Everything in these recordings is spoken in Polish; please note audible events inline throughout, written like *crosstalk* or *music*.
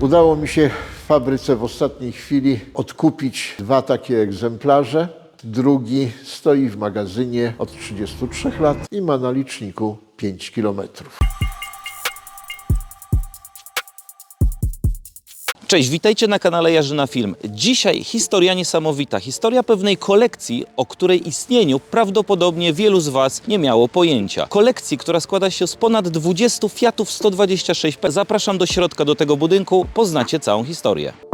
Udało mi się w fabryce w ostatniej chwili odkupić dwa takie egzemplarze. Drugi stoi w magazynie od 33 lat i ma na liczniku 5 kilometrów. Cześć, witajcie na kanale Jarzyna Film. Dzisiaj historia niesamowita, historia pewnej kolekcji, o której istnieniu prawdopodobnie wielu z Was nie miało pojęcia. Kolekcji, która składa się z ponad 20 Fiatów 126P. Zapraszam do środka do tego budynku, poznacie całą historię.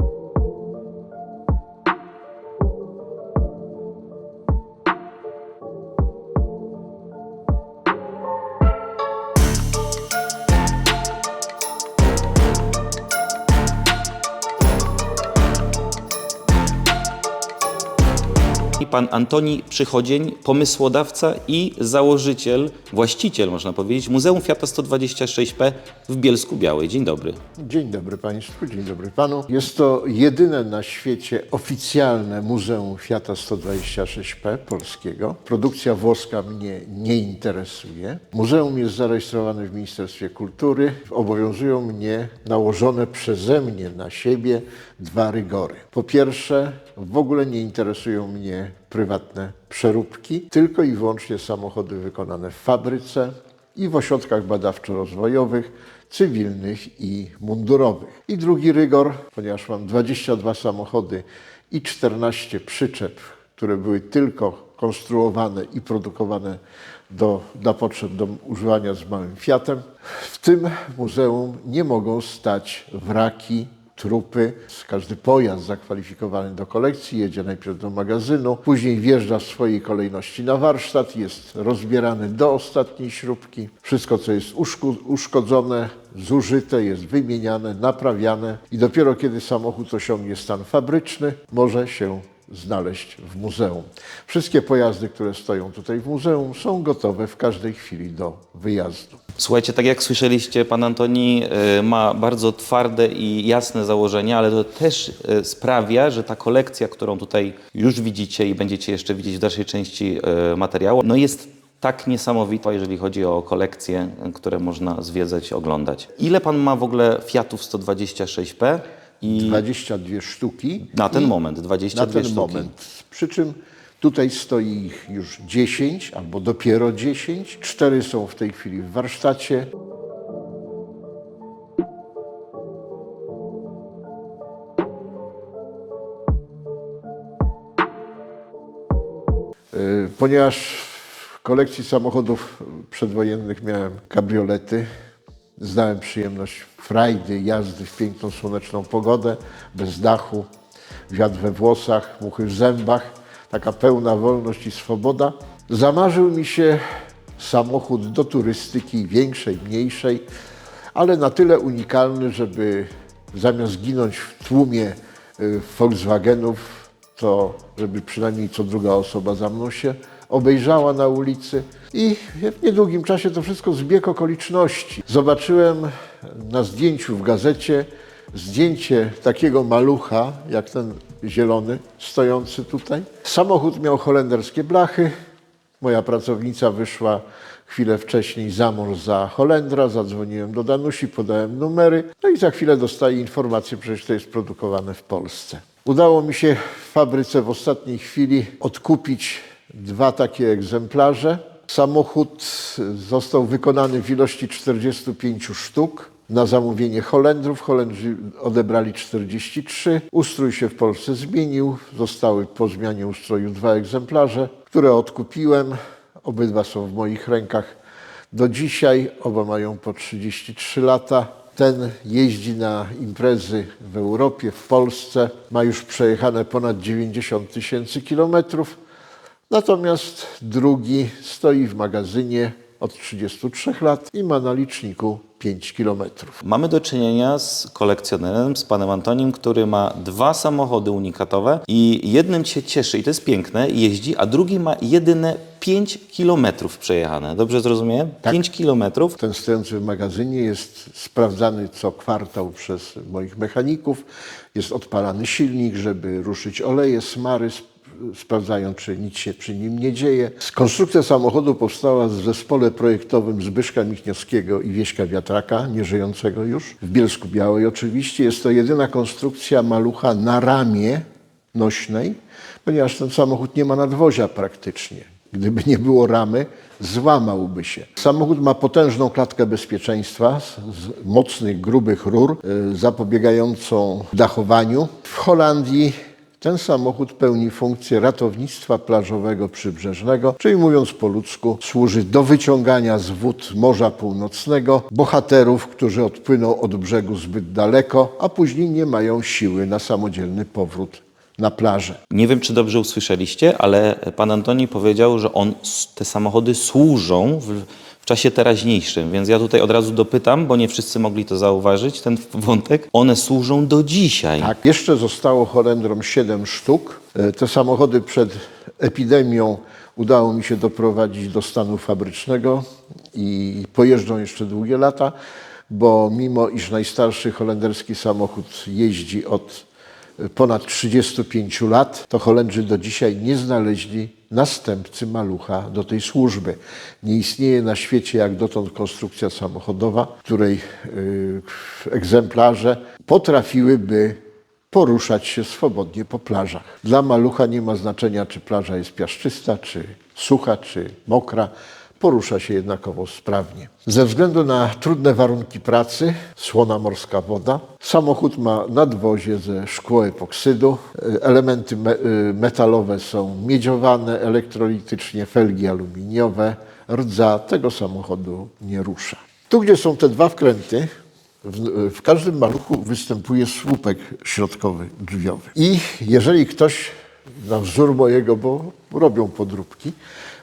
Pan Antoni Przychodzień, pomysłodawca i założyciel, właściciel można powiedzieć, Muzeum Fiata 126P w Bielsku Białej. Dzień dobry. Dzień dobry Państwu, dzień dobry Panu. Jest to jedyne na świecie oficjalne Muzeum Fiata 126P polskiego. Produkcja włoska mnie nie interesuje. Muzeum jest zarejestrowane w Ministerstwie Kultury. Obowiązują mnie nałożone przeze mnie na siebie dwa rygory. Po pierwsze, w ogóle nie interesują mnie prywatne przeróbki, tylko i wyłącznie samochody wykonane w fabryce i w ośrodkach badawczo-rozwojowych, cywilnych i mundurowych. I drugi rygor, ponieważ mam 22 samochody i 14 przyczep, które były tylko konstruowane i produkowane do, dla potrzeb do używania z małym Fiatem. W tym muzeum nie mogą stać wraki trupy. Każdy pojazd zakwalifikowany do kolekcji jedzie najpierw do magazynu, później wjeżdża w swojej kolejności na warsztat, jest rozbierany do ostatniej śrubki. Wszystko, co jest uszkodzone, zużyte, jest wymieniane, naprawiane i dopiero kiedy samochód osiągnie stan fabryczny, może się znaleźć w muzeum. Wszystkie pojazdy, które stoją tutaj w muzeum, są gotowe w każdej chwili do wyjazdu. Słuchajcie, tak jak słyszeliście, pan Antoni e, ma bardzo twarde i jasne założenia, ale to też e, sprawia, że ta kolekcja, którą tutaj już widzicie i będziecie jeszcze widzieć w dalszej części e, materiału, no jest tak niesamowita, jeżeli chodzi o kolekcje, które można zwiedzać, oglądać. Ile pan ma w ogóle Fiatów 126P? I 22 sztuki. na ten moment na 22 ten sztuki. moment. Przy czym tutaj stoi ich już 10 albo dopiero 10. Cztery są w tej chwili w warsztacie. Y, Ponieważ w kolekcji samochodów przedwojennych miałem kabriolety, znałem przyjemność frajdy, jazdy w piękną słoneczną pogodę, bez dachu, wiatr we włosach, muchy w zębach, taka pełna wolność i swoboda. Zamarzył mi się samochód do turystyki większej, mniejszej, ale na tyle unikalny, żeby zamiast ginąć w tłumie y, Volkswagenów, to żeby przynajmniej co druga osoba za mną się obejrzała na ulicy. I w niedługim czasie to wszystko zbieg okoliczności. Zobaczyłem na zdjęciu w gazecie zdjęcie takiego malucha, jak ten zielony, stojący tutaj. Samochód miał holenderskie blachy. Moja pracownica wyszła chwilę wcześniej za mąż za Holendra, zadzwoniłem do Danusi, podałem numery, no i za chwilę dostaję informację, przecież to jest produkowane w Polsce. Udało mi się w fabryce w ostatniej chwili odkupić dwa takie egzemplarze. Samochód został wykonany w ilości 45 sztuk na zamówienie Holendrów. Holendrzy odebrali 43. Ustrój się w Polsce zmienił. Zostały po zmianie ustroju dwa egzemplarze, które odkupiłem. Obydwa są w moich rękach do dzisiaj. Oba mają po 33 lata. Ten jeździ na imprezy w Europie, w Polsce. Ma już przejechane ponad 90 tysięcy kilometrów. Natomiast drugi stoi w magazynie od 33 lat i ma na liczniku 5 kilometrów. Mamy do czynienia z kolekcjonerem, z panem Antonim, który ma dwa samochody unikatowe i jednym się cieszy, i to jest piękne, jeździ, a drugi ma jedyne 5 kilometrów przejechane. Dobrze zrozumiałem? 5 kilometrów. Ten stojący w magazynie jest sprawdzany co kwartał przez moich mechaników. Jest odpalany silnik, żeby ruszyć oleje, smary, sprawdzają, czy nic się przy nim nie dzieje. Konstrukcja samochodu powstała w zespole projektowym Zbyszka Michniowskiego i Wieśka Wiatraka, nieżyjącego już, w Bielsku Białej oczywiście. Jest to jedyna konstrukcja malucha na ramię nośnej, ponieważ ten samochód nie ma nadwozia praktycznie. Gdyby nie było ramy, złamałby się. Samochód ma potężną klatkę bezpieczeństwa z, mocnych, grubych rur, y, zapobiegającą dachowaniu. W Holandii ten samochód pełni funkcję ratownictwa plażowego przybrzeżnego, czyli mówiąc po ludzku, służy do wyciągania z wód Morza Północnego bohaterów, którzy odpłyną od brzegu zbyt daleko, a później nie mają siły na samodzielny powrót na plażę. Nie wiem, czy dobrze usłyszeliście, ale pan Antoni powiedział, że on, te samochody służą w, czasie teraźniejszym, więc ja tutaj od razu dopytam, bo nie wszyscy mogli to zauważyć, ten *laughs* wątek. One służą do dzisiaj. Tak, jeszcze zostało Holendrom 7 sztuk. E, Te samochody przed epidemią udało mi się doprowadzić do stanu fabrycznego i pojeżdżą jeszcze długie lata, bo mimo iż najstarszy holenderski samochód jeździ od e, ponad 35 lat, to Holendrzy do dzisiaj nie znaleźli następcy malucha do tej służby. Nie istnieje na świecie jak dotąd konstrukcja samochodowa, której y, egzemplarze potrafiłyby poruszać się swobodnie po plażach. Dla malucha nie ma znaczenia, czy plaża jest piaszczysta, czy sucha, czy mokra. Porusza się jednakowo sprawnie. Ze względu na trudne warunki pracy, słona morska woda, samochód ma nadwozie ze szkłoepoksydu. E, Elementy me, y, metalowe są miedziowane elektrolitycznie, felgi aluminiowe. Rdza tego samochodu nie rusza. Tu, gdzie są te dwa wkręty, w, w każdym maluchu występuje słupek środkowy drzwiowy. I jeżeli ktoś na wzór mojego, bo robią podróbki,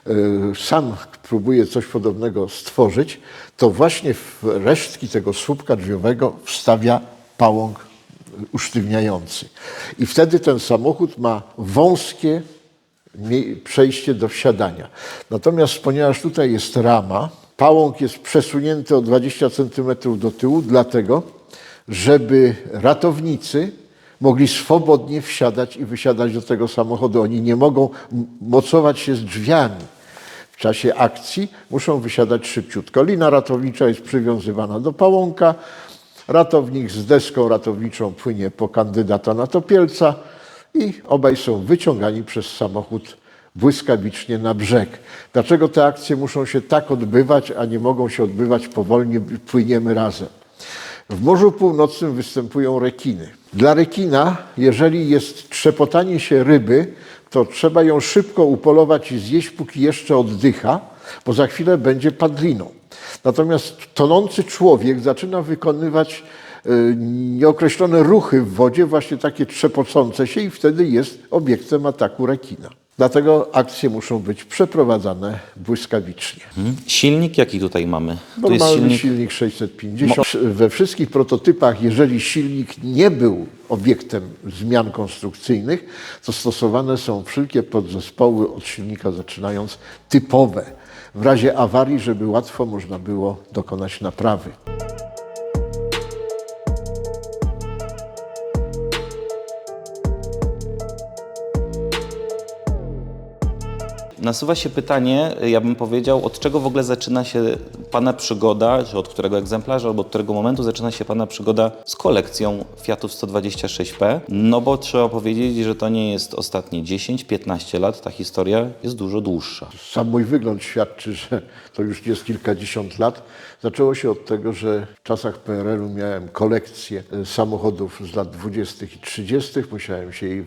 y, sam próbuje coś podobnego stworzyć, to właśnie w resztki tego słupka drzwiowego wstawia pałąk usztywniający. I wtedy ten samochód ma wąskie przejście do wsiadania. Natomiast ponieważ tutaj jest rama, pałąk jest przesunięty o 20 cm do tyłu, dlatego, żeby ratownicy mogli swobodnie wsiadać i wysiadać do tego samochodu. Oni nie mogą mocować się z drzwiami. W czasie akcji muszą wysiadać szybciutko. Lina ratownicza jest przywiązywana do pałąka. Ratownik z deską ratowniczą płynie po kandydata na topielca i obaj są wyciągani przez samochód błyskawicznie na brzeg. Dlaczego te akcje muszą się tak odbywać, a nie mogą się odbywać powolnie, płyniemy razem? W Morzu Północnym występują rekiny. Dla rekina, jeżeli jest trzepotanie się ryby, to trzeba ją szybko upolować i zjeść, póki jeszcze oddycha, bo za chwilę będzie padliną. Natomiast tonący człowiek zaczyna wykonywać y, nieokreślone ruchy w wodzie, właśnie takie trzepocące się i wtedy jest obiektem ataku rekina. Dlatego akcje muszą być przeprowadzane błyskawicznie. Mhm. Silnik jaki tutaj mamy? Tu jest Normalny silnik silnik 650. We wszystkich prototypach, jeżeli silnik nie był obiektem zmian konstrukcyjnych, to stosowane są wszelkie podzespoły od silnika zaczynając typowe, w razie awarii, żeby łatwo można było dokonać naprawy. Nasuwa się pytanie, ja bym powiedział, od czego w ogóle zaczyna się Pana przygoda, czy od którego egzemplarza, albo od którego momentu zaczyna się Pana przygoda z kolekcją Fiatów 126P? No bo trzeba powiedzieć, że to nie jest ostatnie 10-15 lat, ta historia jest dużo dłuższa. Sam mój wygląd świadczy, że to już jest kilkadziesiąt lat. Zaczęło się od tego, że w czasach PRL-u miałem kolekcję e, samochodów z lat 20. i 30. Musiałem się jej e,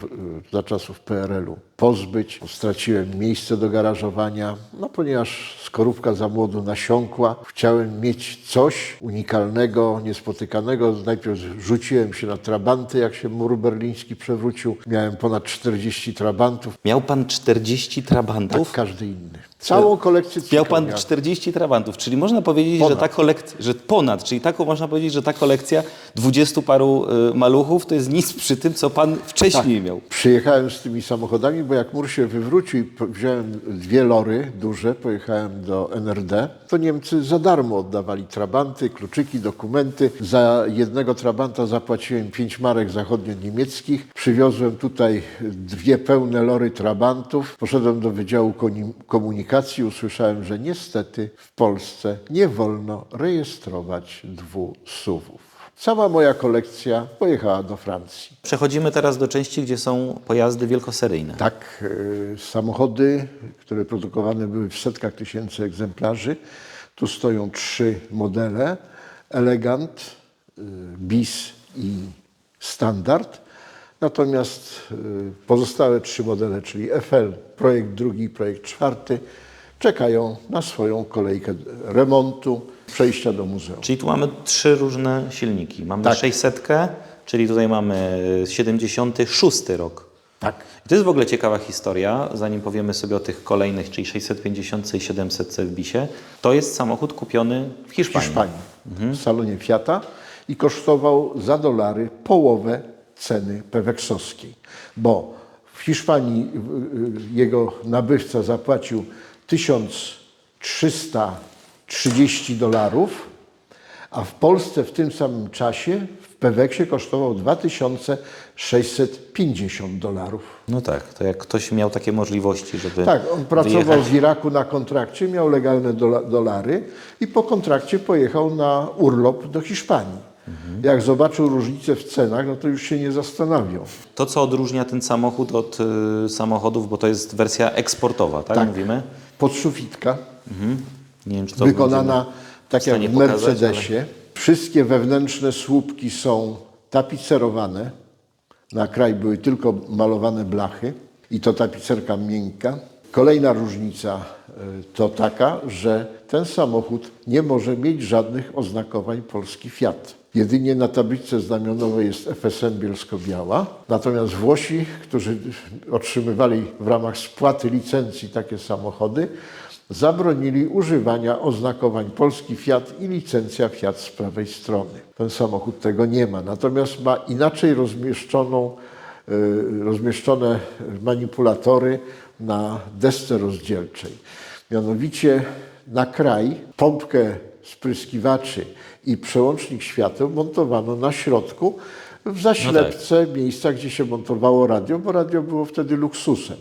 za czasów PRL-u pozbyć. Straciłem miejsce do garażowania, no ponieważ skorupka za młodu nasiąkła. Chciałem mieć coś unikalnego, niespotykanego. Najpierw rzuciłem się na trabanty, jak się mur berliński przewrócił. Miałem ponad 40 trabantów, Miał Pan 40 tak trabantów? każdy inny. Całą kolekcję Miał pan cyklu 40 trabantów, czyli można powiedzieć, Ponad. że ta kolekcja, że ponad, czyli taką można powiedzieć, że ta kolekcja dwudziestu paru y, maluchów to jest nic przy tym, co pan wcześniej miał. Przyjechałem z tymi samochodami, bo jak mur się wywrócił i wziąłem dwie lory duże, pojechałem do NRD, to Niemcy za darmo oddawali trabanty, kluczyki, dokumenty. Za jednego trabanta zapłaciłem 5 marek zachodnio-niemieckich. Przywiozłem tutaj dwie pełne lory trabantów. Poszedłem do Wydziału Komunikacji, usłyszałem, że niestety w Polsce nie wolno rejestrować dwóch suwów. Cała moja kolekcja pojechała do Francji. Przechodzimy teraz do części, gdzie są pojazdy wielkoseryjne. Tak, y, samochody, które produkowane były w setkach tysięcy egzemplarzy. Tu stoją trzy modele: Elegant, y, Bis i Standard. Natomiast y, pozostałe trzy modele, czyli FL, projekt drugi i projekt czwarty, czekają na swoją kolejkę remontu, przejścia do muzeum. Czyli tu mamy trzy różne silniki. Mamy Tak. 600, czyli tutaj mamy 76 rok. Tak. I to jest w ogóle ciekawa historia, zanim powiemy sobie o tych kolejnych, czyli 650 i 700 w Bisie. To jest samochód kupiony w w Hiszpanii. Hiszpanii, w salonie Fiata i kosztował za dolary połowę ceny peweksowskiej, bo w Hiszpanii jego nabywca zapłacił 1330 dolarów, a w Polsce w tym samym czasie w Peweksie kosztował 2650 dolarów. No tak, to jak ktoś miał takie możliwości, żeby Tak, on pracował wyjechać w Iraku na kontrakcie, miał legalne dola, dolary i po kontrakcie pojechał na urlop do Hiszpanii. Jak zobaczył różnicę w cenach, no to już się nie zastanawiał. To, co odróżnia ten samochód od y, samochodów, bo to jest wersja eksportowa, tak, Tak. mówimy? Podsufitka, Nie wiem, czy to wykonana tak jak w pokazać, Mercedesie. Wszystkie wewnętrzne słupki są tapicerowane. Na kraj były tylko malowane blachy i to tapicerka miękka. Kolejna różnica y, to taka, że ten samochód nie może mieć żadnych oznakowań Polski Fiat. Jedynie na tablicy znamionowej jest FSM Bielsko-Biała. Natomiast Włosi, którzy otrzymywali w ramach spłaty licencji takie samochody, zabronili używania oznakowań Polski Fiat i licencja Fiat z prawej strony. Ten samochód tego nie ma. Natomiast ma inaczej rozmieszczoną, rozmieszczone manipulatory na desce rozdzielczej. Mianowicie na kraj pompkę spryskiwaczy i przełącznik świateł montowano na środku w zaślepce miejsca, gdzie się montowało radio, bo radio było wtedy luksusem.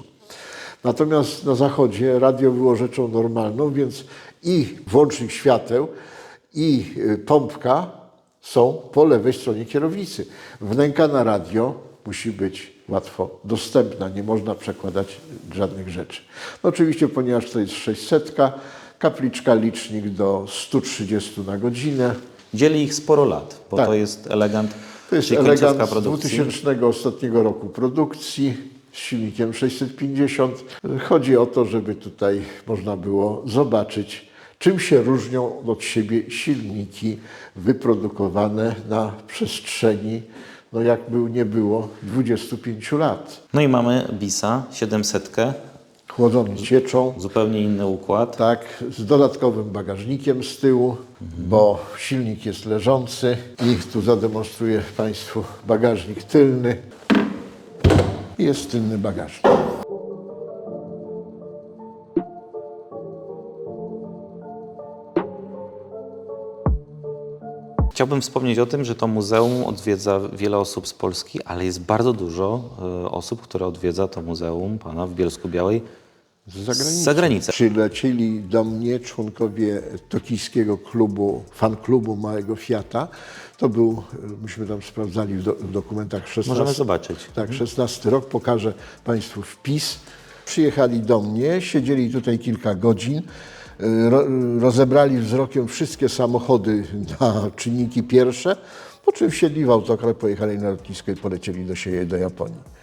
Natomiast na zachodzie radio było rzeczą normalną, więc i włącznik świateł, i y, pompka są po lewej stronie kierownicy. Wnęka na radio musi być łatwo dostępna, nie można przekładać żadnych rzeczy. No oczywiście, ponieważ to jest 600, kapliczka, licznik do 130 na godzinę. Dzieli ich sporo lat, bo Tak. to jest elegant, To jest elegant z produkcji. 2000 ostatniego roku produkcji z silnikiem 650. Chodzi o to, żeby tutaj można było zobaczyć, czym się różnią od siebie silniki wyprodukowane na przestrzeni, no jak był, nie było, 25 lat. No i mamy Bisa 700, Chłodzony cieczą, zupełnie inny układ. tak, z dodatkowym bagażnikiem z tyłu, bo silnik jest leżący i tu zademonstruję Państwu bagażnik tylny. Jest tylny bagażnik. Chciałbym wspomnieć o tym, że to muzeum odwiedza wiele osób z Polski, ale jest bardzo dużo e, osób, które odwiedza to muzeum pana w Bielsku Białej Z zagranicy. z zagranicy. Przylecieli do mnie członkowie tokijskiego klubu, fan klubu Małego Fiata. To był, myśmy tam sprawdzali w, do, w dokumentach 16. Możemy zobaczyć. Tak, 16 rok, pokażę Państwu wpis. Przyjechali do mnie, siedzieli tutaj kilka godzin, rozebrali wzrokiem wszystkie samochody na czynniki pierwsze, po czym wsiedli w autokar, pojechali na lotnisko i polecieli do siebie do Japonii.